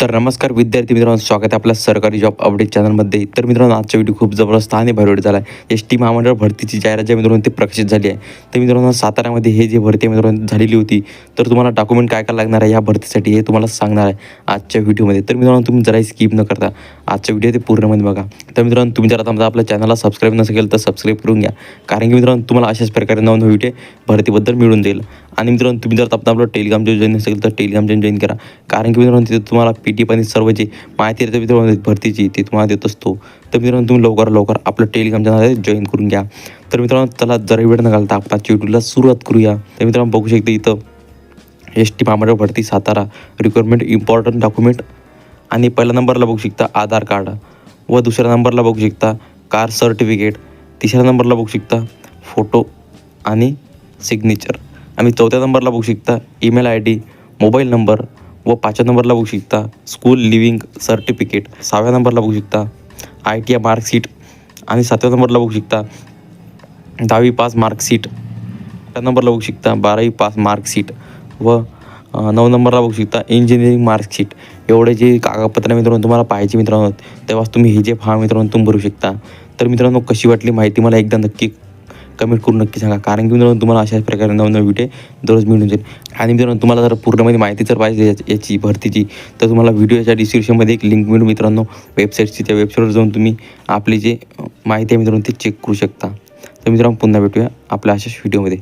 तर नमस्कार विद्यार्थी मित्रांनो स्वागत आहे आपल्या सरकारी जॉब अपडेट चॅनलमध्ये तर मित्रांनो आजचा व्हिडिओ खूप जबरदस्त आणि भारी झाला आहे एस टी महामंडळ भरतीची जाहिरात ज्या मित्रांनो ती प्रकाशित झाली आहे. तर मित्रांनो साताऱ्यामध्ये हे जे भरती मित्रांनो झालेली होती. तर तुम्हाला डॉक्युमेंट काय काय लागणार आहे या भरतीसाठी हे तुम्हाला सांगणार आहे आजच्या व्हिडिओमध्ये तर मित्रांनो तुम्ही जराही स्किप न करता आजच्या व्हिडिओ ते पूर्णमध्ये बघा. तर मित्रांनो तुम्ही जर आता आपल्या चॅनलला सबस्क्राईब नसेल तर सबस्क्राईब करून घ्या. कारण की मित्रांनो तुम्हाला अशाच प्रकारे नवनवीन व्हिडिओ भरतीबद्दल मिळून जाईल. आणि मित्रांनो तुम्ही जर आपण आपलं टेलिग्राम जॉईन असेल तर टेलिग्राम जॉईन करा. कारण की मित्रांनो तिथे तुम्हाला पी टी पण सर्व जे माहिती आहे मित्रांनो भरतीची ती तुम्हाला देत असतो. तर मित्रांनो तुम्ही लवकर लवकर आपलं टेलिग्राम चॅनल जॉईन करून घ्या. तर मित्रांनो त्याला जरा वेळ न घालता आपण आजच्या सुरुवात करूया. तर मित्रांनो बघू शकता इथं एस टी महामंडळ भरती सातारा रिक्वायरमेंट इम्पॉर्टंट डॉक्युमेंट आणि पहिल्या नंबरला बघू शकता आधार कार्ड. व दुसऱ्या नंबरला बघू शकता कार सर्टिफिकेट तिसऱ्या नंबरला बघू शकता फोटो आणि सिग्नेचर आम्ही चौथ्या नंबरला बघू शकता. Email I D mobile number व पाचव्या नंबरला बघू शकता. स्कूल लिव्हिंग सर्टिफिकेट सहाव्या नंबरला बघू शकता. आय टी आय मार्कशीट आणि सातव्या नंबरला बघू शकता. दहावी पास मार्कशीट आठव्या नंबरला बघू शकता. बारावी पास मार्कशीट व नऊ नंबरला बघू शकता. इंजिनिअरिंग मार्कशीट एवढे जे कागदपत्र मित्रांनो तुम्हाला पाहिजे मित्रांनो तेव्हाच तुम्ही हे जे फॉर्म मित्रांनो तुम्ही भरू शकता. तर मित्रांनो कशी वाटली माहिती मला एकदा नक्की कमेंट करून नक्की सांगा. कारण की मित्रांनो तुम्हाला अशाच प्रकारे नवनवीन व्हिडिओ दररोज मिळून जाईल आणि मित्रांनो तुम्हाला जर पूर्णमध्ये माहिती जर पाहिजे याची भरतीची तर तुम्हाला व्हिडिओच्या डिस्क्रिप्शनमध्ये एक लिंक मिळून मित्रांनो. वेबसाईटची त्या वेबसाईटवर जाऊन तुम्ही आपली जे माहिती आहे मित्रांनो ते चेक करू शकता. तर मित्रांनो पुन्हा भेटूया आपल्या अशाच व्हिडिओमध्ये